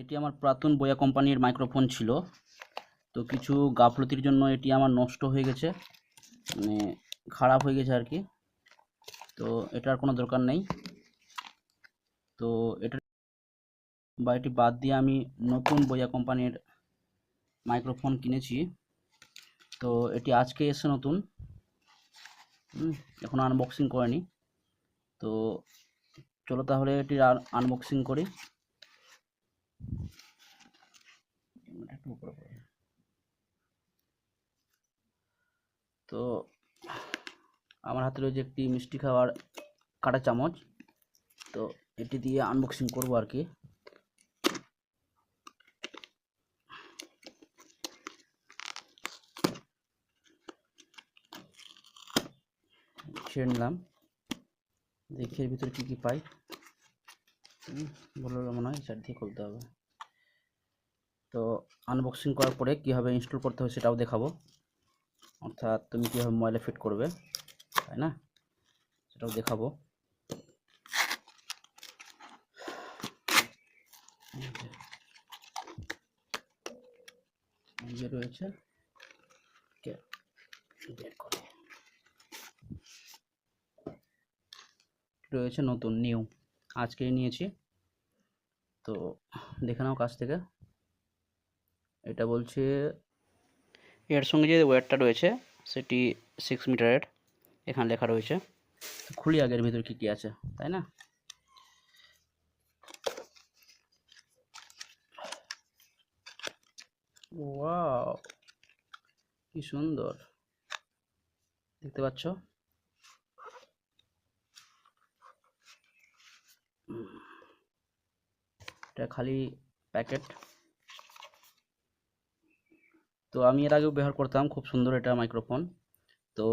এটি আমার পুরাতন বোয়া কোম্পানির মাইক্রোফোন ছিল। তো কিছু গাফলতির জন্য এটি আমার নষ্ট হয়ে গেছে। মানে খারাপ হয়ে গেছে আর কি তো এটার কোনো দরকার নেই। তো এটা বা এটি বাদ দিয়ে আমি নতুন বোয়া কোম্পানির মাইক্রোফোন কিনেছি। তো এটি আজকে এসে নতুন। এখনও আনবক্সিং করিনি। তো চলো তাহলে এটির আনবক্সিং করি। তো আমার হাতে রয়েছে একটি মিষ্টি খাওয়ার কাঁটা চামচ। তো এটি দিয়ে আনবক্সিং করব আর কি। ছেড়ে নিলাম। দেখি এর ভিতরে কী কী পাই। ভালো হলো মনে হয় চার দিয়ে খুলতে হবে। তো আনবক্সিং করার পরে কীভাবে ইনস্টল করতে হয় সেটাও দেখাবো। অর্থাৎ তুমি কীভাবে মোবাইলে ফিট করবে, তাই না? সেটাও দেখাবো। যে রয়েছে নতুন নিউ আজকেই নিয়েছি। তো দেখে নাও কাছ থেকে। এটা বলছে, এর সঙ্গে যে ওয়্যারটা রয়েছে, সেটি সিক্স মিটারের এখানে লেখা রয়েছে। খুলি আগের ভিতরে কী কী আছে, তাই না? ওয়াও, কি সুন্দর। দেখতে পাচ্ছ? এটা খালি প্যাকেট তো আমি এর আগেও ব্যবহার করতাম, খুব সুন্দর এটা মাইক্রোফোন তো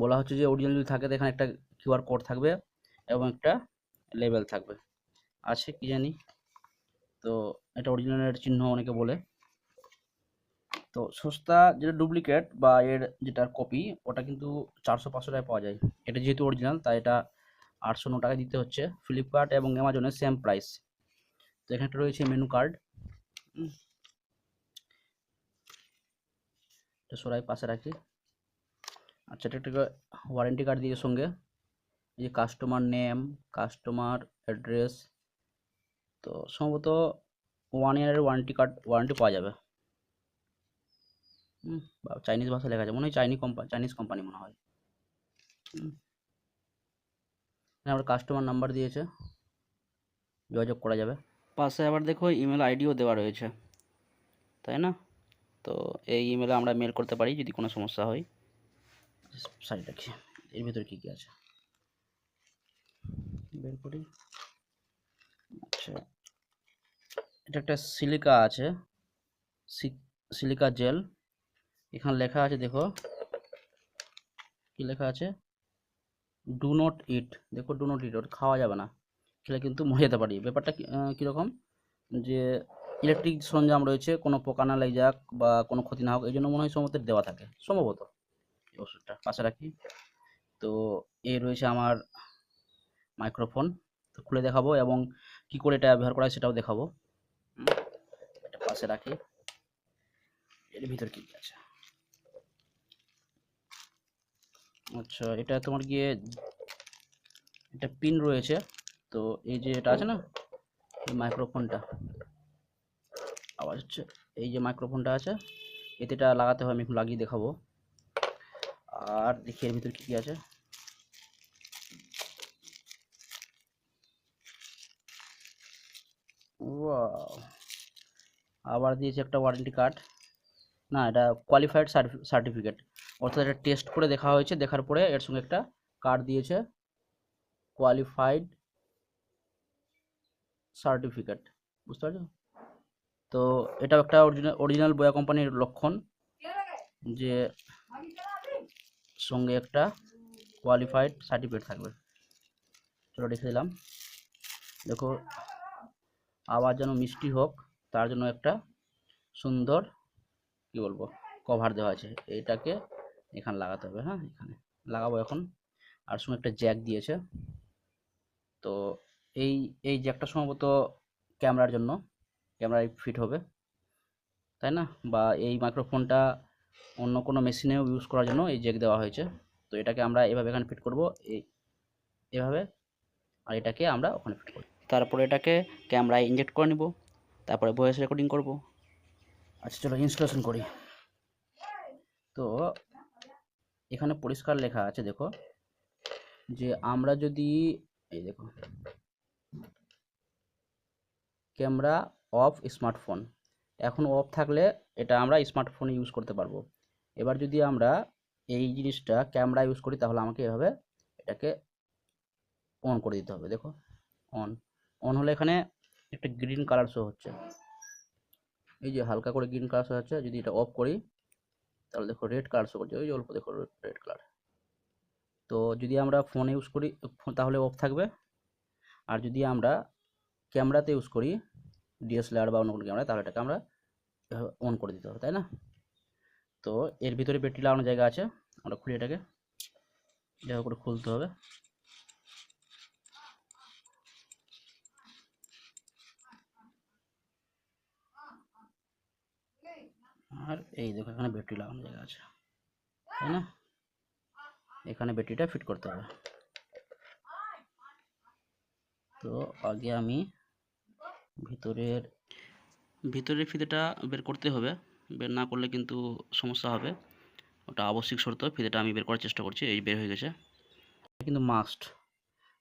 বলা হচ্ছে যে অরিজিনাল যদি থাকে এখানে একটা কিউআর কোড থাকবে এবং একটা লেবেল থাকবে। আছে কি জানি? তো এটা অরিজিনালের চিহ্ন অনেকে বলে। তো সস্তা যেটা ডুপ্লিকেট বা এর যেটা কপি ওটা কিন্তু চারশো পাঁচশো টাকায় পাওয়া যায়। এটা যেহেতু অরিজিনাল তাই এটা আটশো ন টাকায় দিতে হচ্ছে। ফ্লিপকার্ট এবং অ্যামাজনের সেম প্রাইস তো এখানে একটা রয়েছে মেনু কার্ড সরাই, পাশে রাখি। আচ্ছা এটা একটা ওয়ারেন্টি কার্ড দিয়ে সঙ্গে। এই যে কাস্টমার নেম কাস্টমার অ্যাড্রেস তো সম্ভবত ওয়ান ইয়ারের ওয়ারেন্টি কার্ড ওয়ারেন্টি পাওয়া যাবে। চাইনিজ ভাষা লেখা আছে। মনে হয় চাইনিজ কোম্পানি চাইনিজ কোম্পানি মনে হয়। এখানে আবার কাস্টমার নাম্বার দিয়েছে। যোগাযোগ করা যাবে। পাশে আবার দেখো ইমেল আইডিও দেওয়া রয়েছে। তাই না? তো এই ইমেলে আমরা মেল করতে পারি যদি কোনো সমস্যা হয়। সাইড রাখি এর ভিতরে কী কী আছে? বের করি। আচ্ছা। এটা একটা সিলিকা আছে। সিলিকা জেল এখানে লেখা আছে দেখো। কি লেখা আছে? ডু নট ইট দেখো ডু নট ইট ওটা খাওয়া যাবে না। খেলে কিন্তু মরে যেতে পারি। ব্যাপারটা কীরকম? যে ইলেকট্রিক সরঞ্জাম রয়েছে, কোনো পোকা না লেগে যাক বা কোনো ক্ষতি না হোক, এই জন্য মনে হয় সম্ভবত দেওয়া থাকে। সম্ভবত। এই ওষুধটা পাশে রাখি। তো এই রয়েছে আমার মাইক্রোফোন তো খুলে দেখাবো এবং কি করে এটা ব্যবহার করা হয় সেটাও দেখাবো। এটা পাশে রাখি। এর ভিতর কি আছে? আচ্ছা এটা তোমার গিয়ে এটা পিন রয়েছে। তো এই যে এটা আছে না? এই মাইক্রোফোনটা আওয়াজ হচ্ছে, এই যে মাইক্রোফোনটা আছে, এতে এটা লাগাতে হয় আমি এখন লাগিয়ে দেখাবো। আর দেখি এর ভিতর কী কী আছে! আবার দিয়েছে একটা ওয়ারেন্টি কার্ড না, এটা কোয়ালিফাইড সার্টিফিকেট অর্থাৎ এটা টেস্ট করে দেখা হয়েছে, দেখার পরে এর সঙ্গে একটা কার্ড দিয়েছে কোয়ালিফাইড সার্টিফিকেট বুঝতে পারছ? তো এটাও একটা অরিজিনাল অরিজিনাল বয়া কোম্পানির লক্ষণ, যে সঙ্গে একটা কোয়ালিফাইড সার্টিফিকেট থাকবে। চলো রেখে দিলাম। দেখো আবার যেন মিষ্টি হোক, তার জন্য একটা সুন্দর, কি বলব কভার দেওয়া আছে। এটাকে এখানে লাগাতে হবে হ্যাঁ এখানে। লাগাবো এখন। আর সঙ্গে একটা জ্যাক দিয়েছে। তো এই এই জ্যাকটা সম্ভবত ক্যামেরার জন্য, ক্যামেরায় ফিট হবে। তাই না? বা এই মাইক্রোফোনটা অন্য কোনো মেশিনেও ইউজ করার জন্য এই জ্যাক দেওয়া হয়েছে। তো এটাকে আমরা এভাবে এখানে ফিট করব এই এভাবে। আর এটাকে আমরা ওখানে ফিট করব। তারপরে এটাকে ক্যামেরায় ইনজেক্ট করে নিব। তারপরে ভয়েস রেকর্ডিং করব। আচ্ছা চলো ইনস্টলেশন করি। তো এখানে পরিষ্কার লেখা আছে, দেখো। যে আমরা যদি, এই দেখো, ক্যামেরা অফ স্মার্টফোন। এখন অফ থাকলে এটা আমরা স্মার্টফোনে ইউজ করতে পারব। এবার যদি আমরা এই জিনিসটা ক্যামেরা ইউজ করি, তাহলে আমাকে এভাবে এটাকে অন করে দিতে হবে, দেখো। অন অন হলে এখানে একটা গ্রিন কালার শো হচ্ছে। এই যে হালকা করে গ্রিন কালার শো হচ্ছে, যদি এটা অফ করি তাহলে দেখো রেড কালার শো করছে। ওই যে অল্প দেখো রেড কালার তো যদি আমরা ফোনে ইউজ করি তাহলে অফ থাকবে। আর যদি আমরা ক্যামেরাতে ইউজ করি ডিএসএলআর বা অন্য কোনো ক্যামেরা তাহলে এটাকে আমরা অন করে দিতে হবে, তাই না? তো এর ভিতরে ব্যাটারি লাগানোর জায়গা আছে। আমরা খুলি এটাকে এভাবে করে খুলতে হবে। আর এই দেখো, এখানে ব্যাটারি লাগানোর জায়গা আছে। তাই না? এখানে ব্যাটারিটা ফিট করতে হবে। তো আগে আমি ভিতরের ভিতরের ফিতেটা বের করতে হবে। বের না করলে কিন্তু সমস্যা হবে। ওটা আবশ্যিক শর্ত, ফিতেটা আমি বের করার চেষ্টা করছি, এই বের হয়ে গেছে। কিন্তু মাস্ট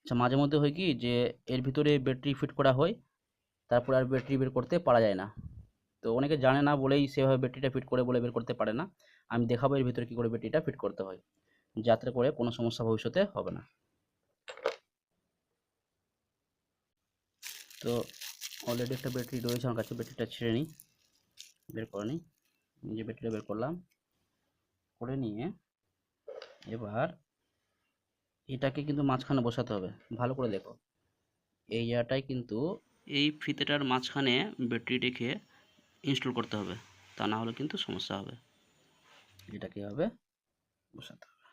আচ্ছা মাঝে মধ্যে হয় কি যে এর ভিতরে ব্যাটারি ফিট করা হয়, তারপর আর ব্যাটারি বের করতে পারা যায় না। তো অনেকে জানে না বলেই সেভাবে ব্যাটারিটা ফিট করে বলে বের করতে পারে না। আমি দেখাবো এর ভিতরে কী করে ব্যাটারিটা ফিট করতে হয়। যাতে করে কোনো সমস্যা ভবিষ্যতে হবে না। তো অলরেডি একটা ব্যাটারি রয়েছে আমার কাছে ব্যাটারিটা ছেড়ে নিই। বের করে নিই। নিজে ব্যাটারিটা বের করলাম। করে নিয়ে এবার এটাকে কিন্তু মাঝখানে বসাতে হবে। ভালো করে দেখো। এই জায়গাটায় কিন্তু এই ফিতেটার মাঝখানে ব্যাটারিটাকে ইনস্টল করতে হবে। তা না হলে কিন্তু সমস্যা হবে। এটাকে হবে? বসাতে হবে।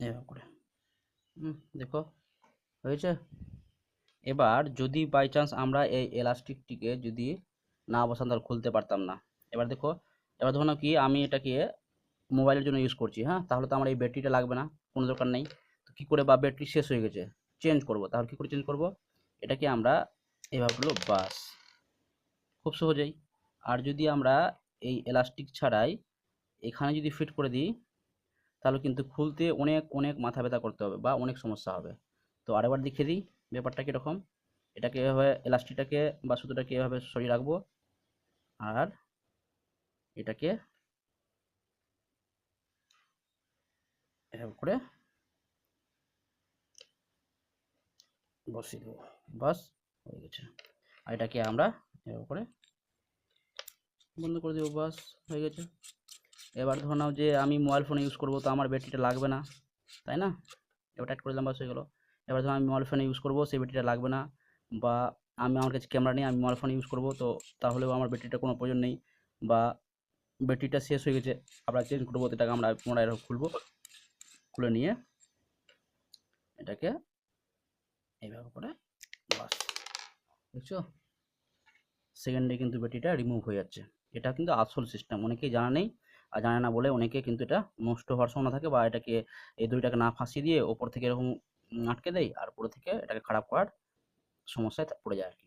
এভাবে করে। হুম, দেখো, হয়েছে? এবার যদি বাই চান্স আমরা এই এলাস্টিকটিকে যদি না বসান, তাহলে খুলতে পারতাম না। এবার দেখো, এবার ধরো কি, আমি এটাকে মোবাইলের জন্য ইউজ করছি হ্যাঁ? তাহলে তো আমার এই ব্যাটারিটা লাগবে না, কোনো দরকার নেই। তো কী করে বা ব্যাটারি শেষ হয়ে গেছে চেঞ্জ করব। তাহলে কী করে চেঞ্জ করব? এটাকে আমরা এভাবে বাস খুব সহজেই। আর যদি আমরা এই এলাস্টিক ছাড়াই এখানে যদি ফিট করে দিই, তাহলে কিন্তু খুলতে অনেক অনেক মাথা ব্যথা করতে হবে বা অনেক সমস্যা হবে। তো আরেকবার দেখিয়ে দিই। ব্যাপারটা কীরকম? এটাকে এভাবে, এলাস্টিকটাকে বা সুতোটাকে এভাবে সরিয়ে রাখব। আর এটাকে করে বসিয়ে দেবো। বাস, হয়ে গেছে। আর এটাকে আমরা এভাবে করে বন্ধ করে দেবো, বাস, হয়ে গেছে। এবার ধরে নাও যে আমি মোবাইল ফোনে ইউজ করব, তো আমার ব্যাটারিটা লাগবে না, তাই না? এবার টাইট করে দিলাম, বাস, হয়ে গেলো। এবার ধরো আমি মোবাইল ফোনে ইউজ করব, সেই ব্যাটারিটা লাগবে না বা আমি আমার কাছে ক্যামেরা নেই, আমি মোবাইল ফোন ইউজ করব, তো তাহলেও আমার ব্যাটারিটা কোনো প্রয়োজন নেই বা ব্যাটারিটা শেষ হয়ে গেছে আমরা চেঞ্জ করব এটাকে আমরা পুনরায় এরকম খুলবো, খুলে নিয়ে এটাকে এইভাবে করে বাস, দেখছ? সেকেন্ডে কিন্তু ব্যাটারিটা রিমুভ হয়ে যাচ্ছে, এটা কিন্তু আসল সিস্টেম অনেকেই জানা নেই আর জানে না বলে অনেকে কিন্তু এটা নষ্ট হওয়ার সম্ভাবনা থাকে বা এটাকে এই দড়িটাকে না ফাঁসিয়ে দিয়ে ওপর থেকে এরকম আটকে দেয় আর উপরে থেকে এটাকে খারাপ করার সমস্যায় পড়ে যায় আর কি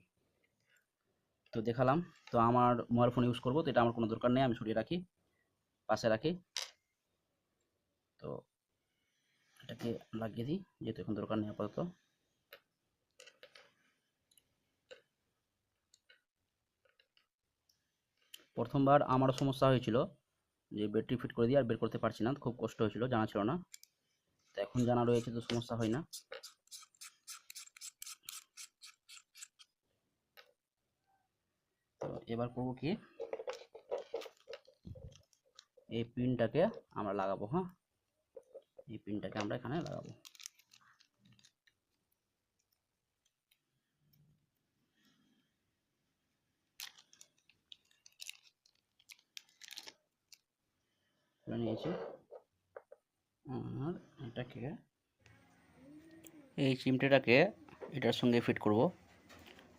তো দেখালাম। তো আমার মোবাইল ফোন ইউজ করব, তো এটা আমার কোনো দরকার নেই, আমি সরিয়ে রাখি, পাশে রাখি। তো এটাকে লাগিয়ে দিই, যেহেতু এখন দরকার নেই আপাতত। প্রথমবার আমারও সমস্যা হয়েছিল যে ব্যাটারি ফিট করে দিয়ে আর বের করতে পারছি না খুব কষ্ট হয়েছিল, জানা ছিল না। এখন জানা রয়েছে তো সমস্যা হয় না। এবার করব কি? এই পিনটাকে আমরা লাগাবো হ্যাঁ? এই পিনটাকে আমরা এখানে লাগাবো। নিয়েছি। আর এটাকে এই চিমটেটাকে এটার সঙ্গে ফিট করব।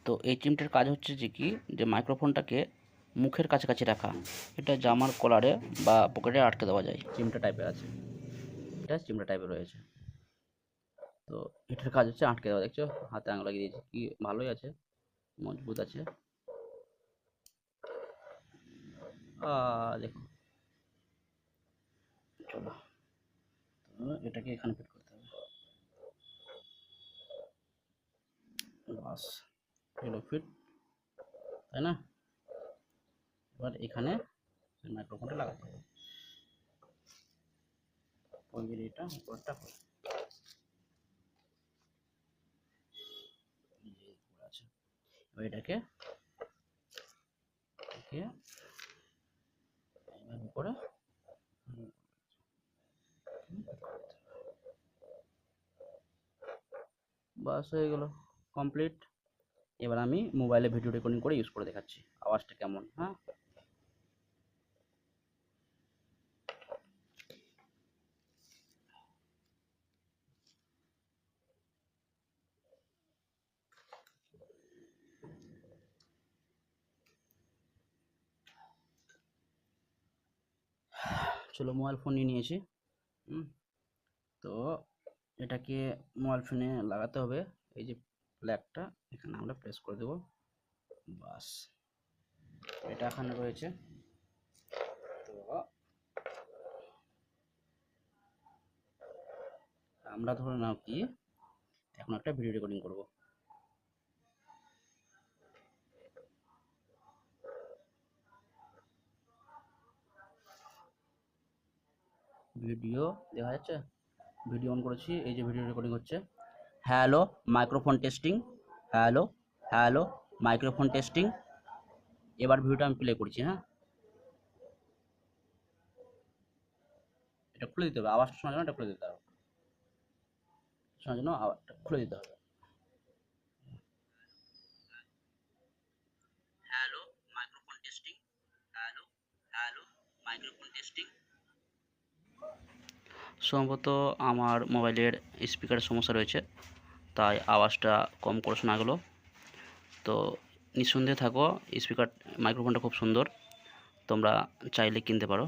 তো এই চিমটের কাজ হচ্ছে যে কি? যে মাইক্রোফোনটাকে মুখের কাছাকাছি রাখা। এটা জামার কলারে বা পকেটে আটকে দেওয়া যায়। চিমটা টাইপের আছে। এটা চিমটা টাইপের রয়েছে। তো এটার কাজ হচ্ছে আটকে দেওয়া। দেখছ? হাতে আঙুল লাগিয়ে দিয়েছি। কি ভালোই আছে। মজবুত আছে। দেখো। চলো। এটাকে এখানে ফিট করতে হবে। বাস হলো ফিট তাই না? এবার এখানে মাইক্রোফোনটা লাগাতে হবে। যে এটা উপরটা উপরে এবার এটাকে এইভাবে করে হুম, বাস হয়ে গেল কমপ্লিট এবার আমি মোবাইলে ভিডিও রেকর্ডিং করে ইউজ করে দেখাচ্ছি, আওয়াজটা কেমন হ্যাঁ? চলো মোবাইল ফোন নিয়ে নিয়েছি তো এটাকে মোবাইল ফোনে লাগাতে হবে। এই যে প্লাগটা এখানে আমরা প্রেস করে দেব। বাস। এটা এখানে রয়েছে। তো আমরা ধরে নাও কি, এখন একটা ভিডিও রেকর্ডিং করব। ভিডিও দেখা যাচ্ছে? ভিডিও অন করেছি, এই যে ভিডিও রেকর্ডিং হচ্ছে। Hello microphone testing hello hello microphone testing এবার ভিডিওটা আমি প্লে করছি হ্যাঁ। এটা খুলে দিতে হবে, আওয়াজটা শোনার জন্য এটা খুলে দিতে হবে। শোনার জন্য আওয়াজটা খুলে দিতে হবে hello microphone testing hello hello microphone testing সম্ভবত আমার মোবাইলের স্পিকারের সমস্যা রয়েছে, তাই আওয়াজটা কম করে শোনা গেলো। তো নিঃসন্দেহে থাকো, স্পিকার, মাইক্রোফোনটা খুব সুন্দর, তোমরা চাইলে কিনতে পারো।